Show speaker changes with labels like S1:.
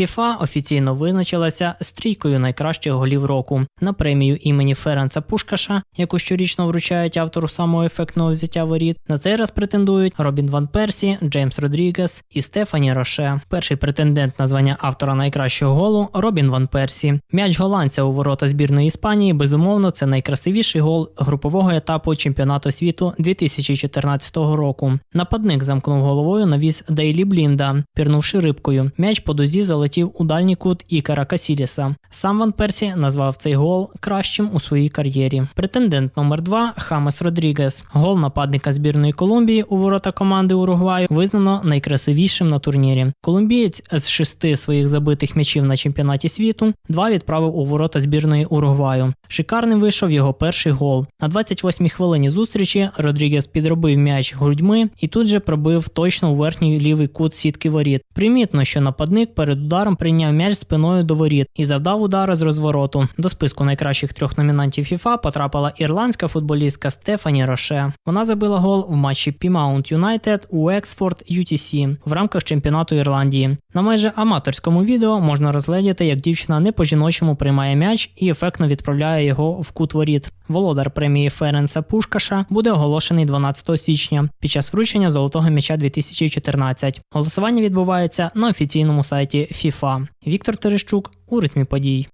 S1: FIFA офіційно визначилася з трійкою найкращих голів року на премію імені Ференца Пушкаша, яку щорічно вручають автору самого ефектного взяття воріт. На цей раз претендують Робін Ван Персі, Джеймс Родрігес і Стефані Роше. Перший претендент на звання автора найкращого голу Робін Ван Персі. М'яч голландця у ворота збірної Іспанії. Безумовно, це найкрасивіший гол групового етапу чемпіонату світу 2014 року. Нападник замкнув головою на віз Дейлі Блінда, пірнувши рибкою. М'яч по дузі залетів у дальній кут Ікара Касіліса. Сам Ван Персі назвав цей гол кращим у своїй кар'єрі. Претендент номер 2 Хамес Родрігес. Гол нападника збірної Колумбії у ворота команди Уругваю визнано найкрасивішим на турнірі. Колумбієць з шести своїх забитих м'ячів на чемпіонаті світу два відправив у ворота збірної Уругваю. Шикарним вийшов його перший гол. На 28-й хвилині зустрічі Родрігес підробив м'яч грудьми і тут же пробив точно у верхній лівий кут сітки воріт. Примітно, що нападник перед ударом прийняв м'яч спиною до воріт і завдав удара з розвороту. До списку найкращих трьох номінантів FIFA потрапила ірландська футболістка Стефані Роше. Вона забила гол в матчі Пімаунт Юнайтед у Ексфорд UTC в рамках чемпіонату Ірландії. На майже аматорському відео можна розглядіти, як дівчина не по-жіночому приймає м'яч і ефектно відправляє його в кут воріт. Володар премії Ференса Пушкаша буде оголошений 12 січня під час вручення золотого м'яча 2014. Голосування відбувається на офіційному сайті FIFA. Віктор Терещук у ритмі подій.